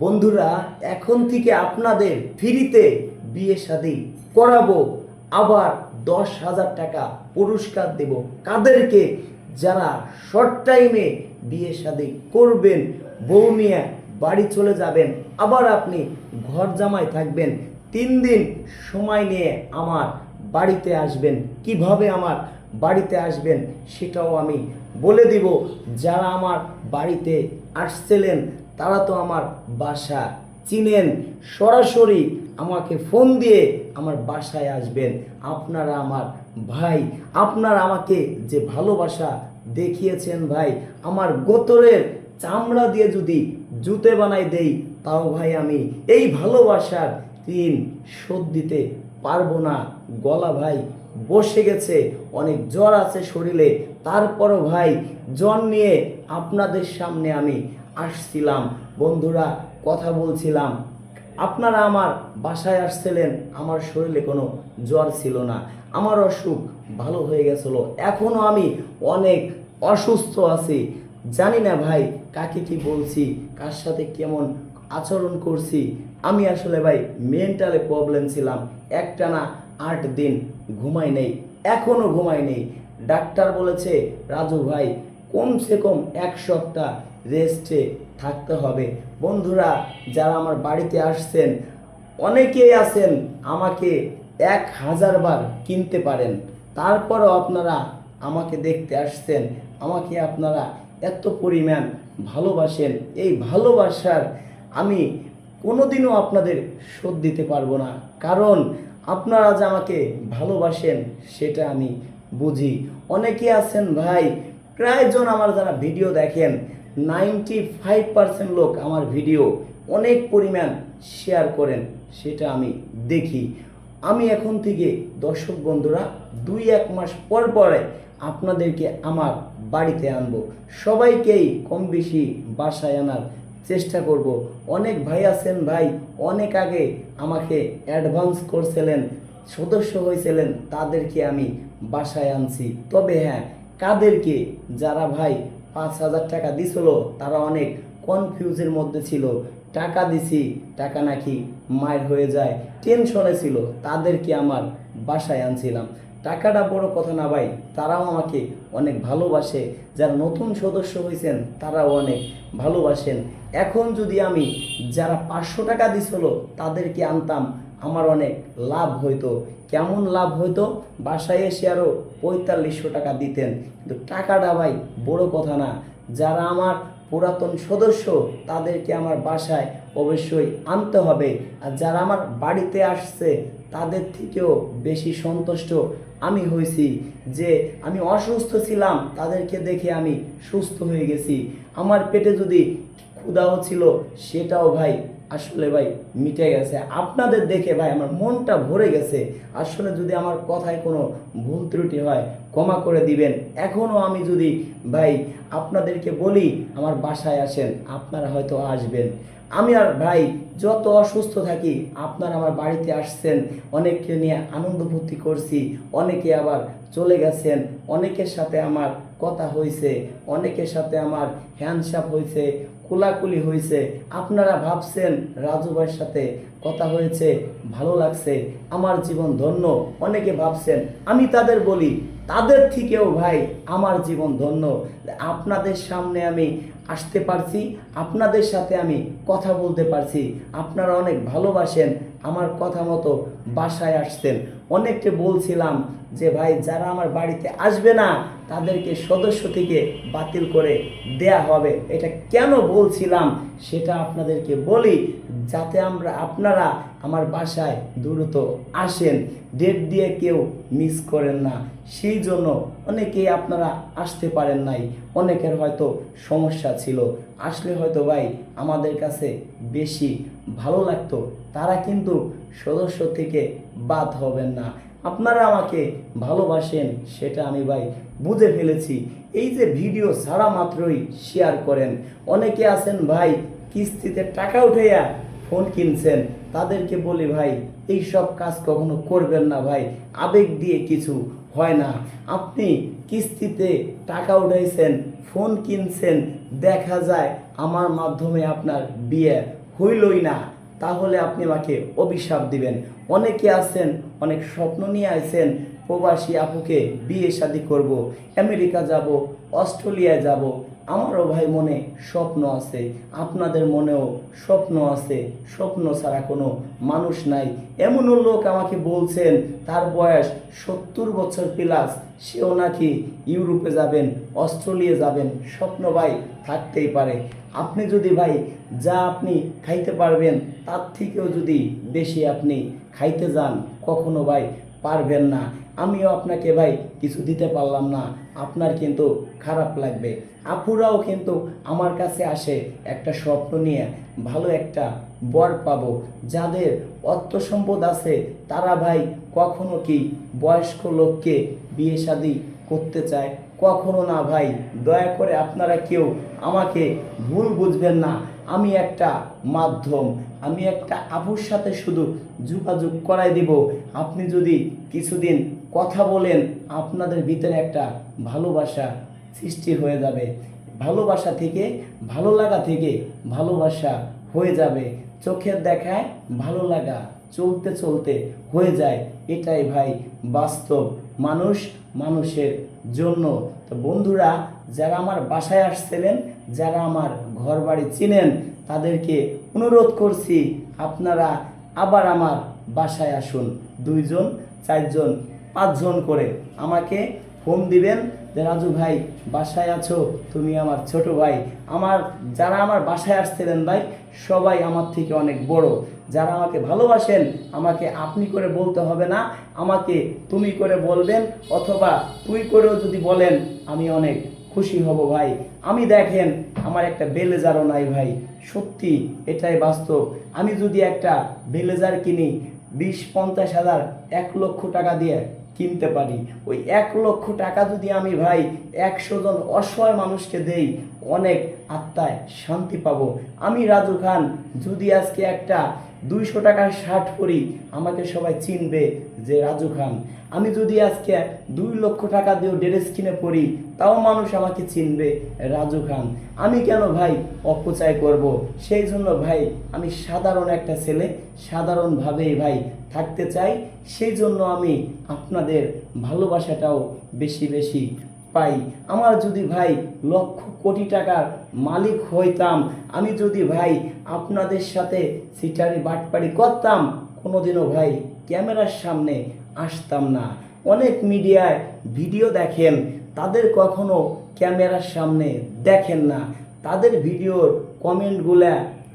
বন্ধুরা, এখন থেকে আপনাদের ফ্রিতে বিয়ে শাদি করাবো। আবার দশ হাজার টাকা পুরস্কার দেব। কাদেরকে? যারা শর্ট টাইমে বিয়ে শাদি করবেন, বউ নিয়ে বাড়ি চলে যাবেন, আবার আপনি ঘর জামাই থাকবেন, তিন দিন সময় নিয়ে আমার বাড়িতে আসবেন। কীভাবে আমার বাড়িতে আসবেন সেটাও আমি বলে দিব। যারা আমার বাড়িতে আসছিলেন তারা তো আমার বাসা। চিনেন, সরাসরি আমাকে ফোন দিয়ে আমার বাসায় আসবেন। আপনারা আমার ভাই, আপনারা আমাকে যে ভালোবাসা দেখিয়েছেন ভাই, আমার গোতরের চামড়া দিয়ে যদি জুতে বানাই দেই, তাও ভাই আমি এই ভালোবাসার ঋণ শোধ দিতে পারব না। গলা ভাই, বসে গেছে, অনেক জ্বর আছে শরীরে তারপরও ভাই জ্বর নিয়ে আপনাদের সামনে আমি আসছিলাম। বন্ধুরা, কথা বলছিলাম। আপনারা আমার বাসায় আসছিলেন, আমার শরীরে কোনো জ্বর ছিল না। আমার অসুখ ভালো হয়ে গেছিল। এখনও আমি অনেক অসুস্থ আছি। জানি না ভাই, কাকে কি বলছি, কার সাথে কেমন আচরণ করছি। আমি আসলে ভাই মেন্টালে প্রবলেম ছিলাম। একটা না আট দিন ঘুমাই নেই এখনও ঘুমাই নেই। ডাক্তার বলেছে, রাজু ভাই, কমসে কম এক সপ্তাহ রেস্টে থাকতে হবে। বন্ধুরা, যারা আমার বাড়িতে আসছেন, অনেকেই আছেন, আমাকে এক হাজার বার কিনতে পারেন। তারপরও আপনারা আমাকে দেখতে আসছেন, আমাকে আপনারা এত পরিমাণ ভালোবাসেন। এই ভালোবাসার আমি কোনোদিনও আপনাদের শোধ দিতে পারব না। কারণ, আপনারা যে আমাকে ভালোবাসেন, সেটা আমি বুঝি। অনেকে আছেন, ভাই, প্রায়জন আমার যারা ভিডিও দেখেন নাইনটি ফাইভ পার্সেন্ট লোক আমার ভিডিও অনেক পরিমাণ শেয়ার করেন, সেটা আমি দেখি। আমি এখন থেকে, দর্শক বন্ধুরা, দুই এক মাস পর পরে আপনাদেরকে আমার বাড়িতে আনব। সবাইকেই কম বেশি বাসায় আনার চেষ্টা করব। অনেক ভাই আছেন, ভাই, অনেক আগে আমাকে অ্যাডভান্স করছিলেন, সদস্য হয়েছিলেন, তাদেরকে আমি বাসায় আনছি। তবে হ্যাঁ কাদেরকে? যারা ভাই, পাঁচ হাজার টাকা দিছিল, তারা অনেক কনফিউজের মধ্যে ছিল। টাকা দিছি, টাকা নাকি মায়ের হয়ে যায়। টেনশনে ছিল, তাদেরকে আমার বাসায় আনছিলাম। টাকাটা বড় কথা না ভাই, তারাও আমাকে অনেক ভালোবাসে। যারা নতুন সদস্য হয়েছেন তারাও অনেক ভালোবাসেন। এখন যদি আমি যারা পাঁচশো টাকা দিছিল, তাদেরকে আনতাম আমার অনেক লাভ হইতো। কেমন লাভ হইতো? বাসায় এসে আরও পঁয়তাল্লিশশো টাকা দিতেন। কিন্তু টাকাটা ভাই বড় কথা না। যারা আমার পুরাতন সদস্য, তাদেরকে আমার বাসায় অবশ্যই আনতে হবে। আর যারা আমার বাড়িতে আসছে, তাদের থেকেও বেশি সন্তুষ্ট আমি হয়েছি। যে আমি অসুস্থ ছিলাম, তাদেরকে দেখে আমি সুস্থ হয়ে গেছি। আমার পেটে যদি ক্ষুদাও ছিল, সেটাও ভাই আসলে ভাই মিটে গেছে। আপনাদের দেখে ভাই আমার মনটা ভরে গেছে। আসলে যদি আমার কথায় কোনো ভুল ত্রুটি হয়, ক্ষমা করে দিবেন। এখনও আমি যদি ভাই আপনাদেরকে বলি, আমার বাসায় আসেন, আপনারা হয়তো আসবেন। আমি আর ভাই যত অসুস্থ থাকি, আপনারা আমার বাড়িতে আসছেন, অনেককে নিয়ে আনন্দ ফুর্তি করছি, অনেকে আবার চলে গেছেন, অনেকের সাথে আমার কথা হয়েছে অনেকের সাথে আমার হ্যান্ডসাপ হয়েছে কোলাকুলি হয়েছে। আপনারা ভাবছেন রাজু ভাইয়ের সাথে কথা হয়েছে, ভালো লাগছে, আমার জীবন ধন্য। অনেকে ভাবছেন, আমি তাদের বলি, তাদের থেকেও ভাই, আমার জীবন ধন্য। আপনাদের সামনে আমি আসতে পারছি, আপনাদের সাথে আমি কথা বলতে পারছি। আপনারা অনেক ভালোবাসেন, আমার কথা মতো বাসায় আসছেন অনেককে বলছিলাম যে, ভাই, যারা আমার বাড়িতে আসবে না, তাদেরকে সদস্য থেকে বাতিল করে দেয়া হবে। এটা কেন বলছিলাম সেটা আপনাদেরকে বলি, যাতে আমরা, আপনারা আমার বাসায় দ্রুত আসেন। ডেট দিয়ে কেউ মিস করেন না। সেই জন্য অনেকেই আপনারা আসতে পারেন নাই। অনেকের হয়তো সমস্যা ছিল। আসলে হয়তো, ভাই, আমাদের কাছে বেশি ভালো লাগতো তারা কিন্তু সদস্য থেকে বাদ হবেন না। আপনারা আমাকে ভালোবাসেন, সেটা আমি ভাই বুঝে ফেলেছি। এই যে ভিডিও ছাড়া মাত্রই শেয়ার করেন। অনেকে আছেন ভাই কিস্তিতে টাকা উঠাইয়া ফোন কিনছেন। তাদেরকে বলি ভাই এই সব কাজ কখনো করবেন না ভাই। আবেগ দিয়ে কিছু হয় না। আপনি কিস্তিতে টাকা উঠাইছেন, ফোন কিনছেন, দেখা যায় আমার মাধ্যমে আপনার বিয়ে হইলই না। তাহলে আপনি আমাকে অভিশাপ দিবেন। অনেকে আছেন, অনেক স্বপ্ন নিয়ে আছেন, প্রবাসী আপুকে বিয়ে শাদি করব, আমেরিকা যাব, অস্ট্রেলিয়ায় যাব আমারও ভাই মনে স্বপ্ন আছে, আপনাদের মনেও স্বপ্ন আছে, স্বপ্ন ছাড়া কোনো মানুষ নাই। এমনও লোক আমাকে বলছেন, তার বয়স সত্তর বছর প্লাস সেও নাকি ইউরোপে যাবেন, অস্ট্রেলিয়া যাবেন, স্বপ্ন ভাই থাকতেই পারে। আপনি যদি ভাই যা আপনি খাইতে পারবেন, তার থেকেও যদি বেশি আপনি খাইতে যান, কখনো ভাই পারবেন না। আমিও আপনাকে ভাই কিছু দিতে পারলাম না। আপনার কিন্তু খারাপ লাগবে। আপুরাও কিন্তু আমার কাছে আসে একটা স্বপ্ন নিয়ে। ভালো একটা বর পাবো। যাদের অর্থ সম্পদ আছে, তারা ভাই কখনো কি বয়স্ক লোককে বিয়ে শাদি করতে চায়? কখনো না ভাই। দয়া করে আপনারা কেউ আমাকে ভুল বুঝবেন না। আমি একটা মাধ্যম। আমি একটা আপুর সাথে শুধু যোগাযোগ করাই দিব। আপনি যদি কিছুদিন কথা বলেন, আপনাদের ভিতরে একটা ভালোবাসা সৃষ্টি হয়ে যাবে। ভালোবাসা থেকে, ভালো লাগা থেকে ভালোবাসা হয়ে যাবে। চোখের দেখায় ভালো লাগা চলতে চলতে হয়ে যায়। এটাই ভাই বাস্তব মানুষ মানুষের জন্য। তো বন্ধুরা, যারা আমার বাসায় আসছিলেন, যারা আমার ঘর বাড়ি চিনেন, তাদেরকে অনুরোধ করছি, আপনারা আবার আমার বাসায় আসুন। দুইজন, চারজন পাঁচজন করে আমাকে ফোন দিবেন যে, রাজু ভাই, বাসায় আছো? তুমি আমার ছোট ভাই। আমার, যারা আমার বাসায় আসছিলেন ভাই, সবাই আমার থেকে অনেক বড়। যারা আমাকে ভালোবাসেন, আমাকে আপনি করে বলতে হবে না। আমাকে তুমি করে বলবেন, অথবা তুই করেও যদি বলেন, আমি অনেক খুশি হব ভাই। আমি দেখেন, আমার একটা বেলেজারও নাই ভাই। সত্যি, এটাই বাস্তব। আমি যদি একটা বেলেজার কিনি, বিশ, পঞ্চাশ হাজার, এক লক্ষ টাকা দিয়ে কিনতে পারি। ওই এক লক্ষ টাকা যদি আমি ভাই একশো জন অসহায় মানুষকে দেই, অনেক আত্মায় শান্তি পাবো। আমি রাজু খান, যদি আজকে একটা দুইশো টাকার শার্ট পরি, আমাকে সবাই চিনবে যে রাজু খান। আমি যদি আজকে দুই লক্ষ টাকা দিয়েও ড্রেস কিনে পরি, তাও মানুষ আমাকে চিনবে রাজু খান। আমি কেন ভাই অপচয় করব? সেই জন্য ভাই, আমি সাধারণ একটা ছেলে, সাধারণভাবেই ভাই থাকতে চাই। সেই জন্য আমি আপনাদের ভালোবাসাটাও বেশি বেশি পাই। আমার যদি ভাই লক্ষ কোটি টাকার মালিক হইতাম, আমি যদি ভাই আপনাদের সাথে সিটারি বাটপাড়ি করতাম, কোনোদিনও ভাই ক্যামেরার সামনে আসতাম না। অনেক মিডিয়ায় ভিডিও দেখেন, তাদের কখনো ক্যামেরার সামনে দেখেন না। তাদের ভিডিওর কমেন্টগুলা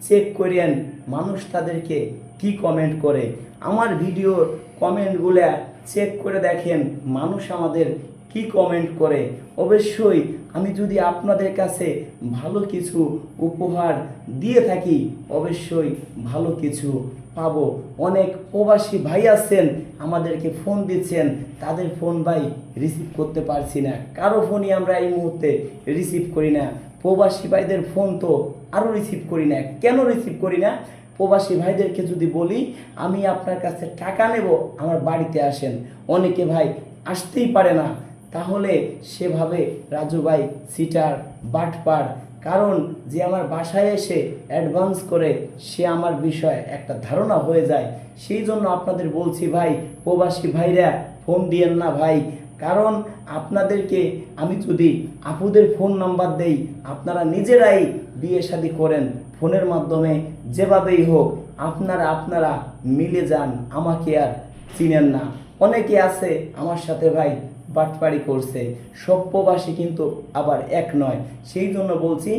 চেক করেন, মানুষ তাদেরকে কি কমেন্ট করে। আমার ভিডিওর কমেন্টগুলা চেক করে দেখেন, মানুষ আমাদের কি কমেন্ট করে? অবশ্যই আমি যদি আপনাদের কাছে ভালো কিছু উপহার দিয়ে থাকি, অবশ্যই ভালো কিছু পাবো। অনেক প্রবাসী ভাই আছেন, আমাদেরকে ফোন দিচ্ছেন। তাদের ফোন ভাই রিসিভ করতে পারছি না। কারও ফোনই আমরা এই মুহূর্তে রিসিভ করি না। প্রবাসী ভাইদের ফোন তো আরও রিসিভ করি না। কেন রিসিভ করি না? প্রবাসী ভাইদেরকে যদি বলি, আমি আপনার কাছে টাকা নেব, আমার বাড়িতে আসেন। অনেকে ভাই আসতেই পারে না। তাহলে সেভাবে রাজু ভাই সিটার বাটপার, কারণ যে আমার বাসায় এসে অ্যাডভান্স করে সে আমার বিষয়ে একটা ধারণা হয়ে যায়। সেই জন্য আপনাদের বলছি ভাই, প্রবাসী ভাইরা ফোন দিয়েন না ভাই। কারণ আপনাদেরকে আমি যদি আপুদের ফোন নাম্বার দেই, আপনারা নিজেরাই বিয়ে শাদি করেন। ফোনের মাধ্যমে যেভাবেই হোক, আপনারা আপনারা মিলে যান, আমাকে আর চিনেন না। অনেকে আছে আমার সাথে ভাই বাটপাড়ি করছে। সব প্রবাসী কিন্তু আবার এক নয়। সেই জন্য বলছি,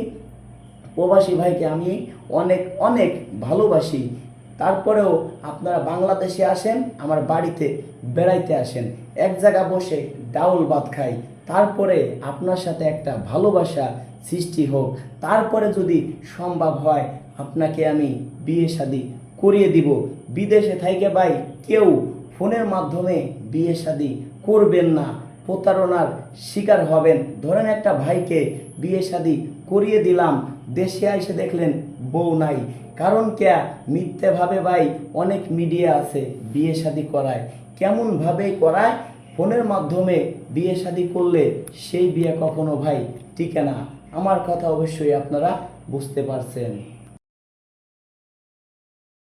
প্রবাসী ভাইকে আমি অনেক অনেক ভালোবাসি। তারপরেও আপনারা বাংলাদেশে আসেন, আমার বাড়িতে বেড়াইতে আসেন। এক জায়গা বসে ডাউল ভাত খাই। তারপরে আপনার সাথে একটা ভালোবাসা সৃষ্টি হোক। তারপরে যদি সম্ভব হয়, আপনাকে আমি বিয়ে শাদি করিয়ে দিব। বিদেশে থাইকে ভাই কেউ ফোনের মাধ্যমে বিয়ে শাদি করবেন না, প্রতারণার শিকার হবেন। ধরেন একটা ভাইকে বিয়ে শাদি করিয়ে দিলাম, দেশে এসে দেখলেন বউ নাই। কারণ কে? মিথ্যেভাবে ভাই, অনেক মিডিয়া আছে বিয়ে শাদি করায়। কেমনভাবে করায়? ফোনের মাধ্যমে বিয়ে শাদি করলে সেই বিয়ে কখনো ভাই টিকে না। আমার কথা অবশ্যই আপনারা বুঝতে পারছেন।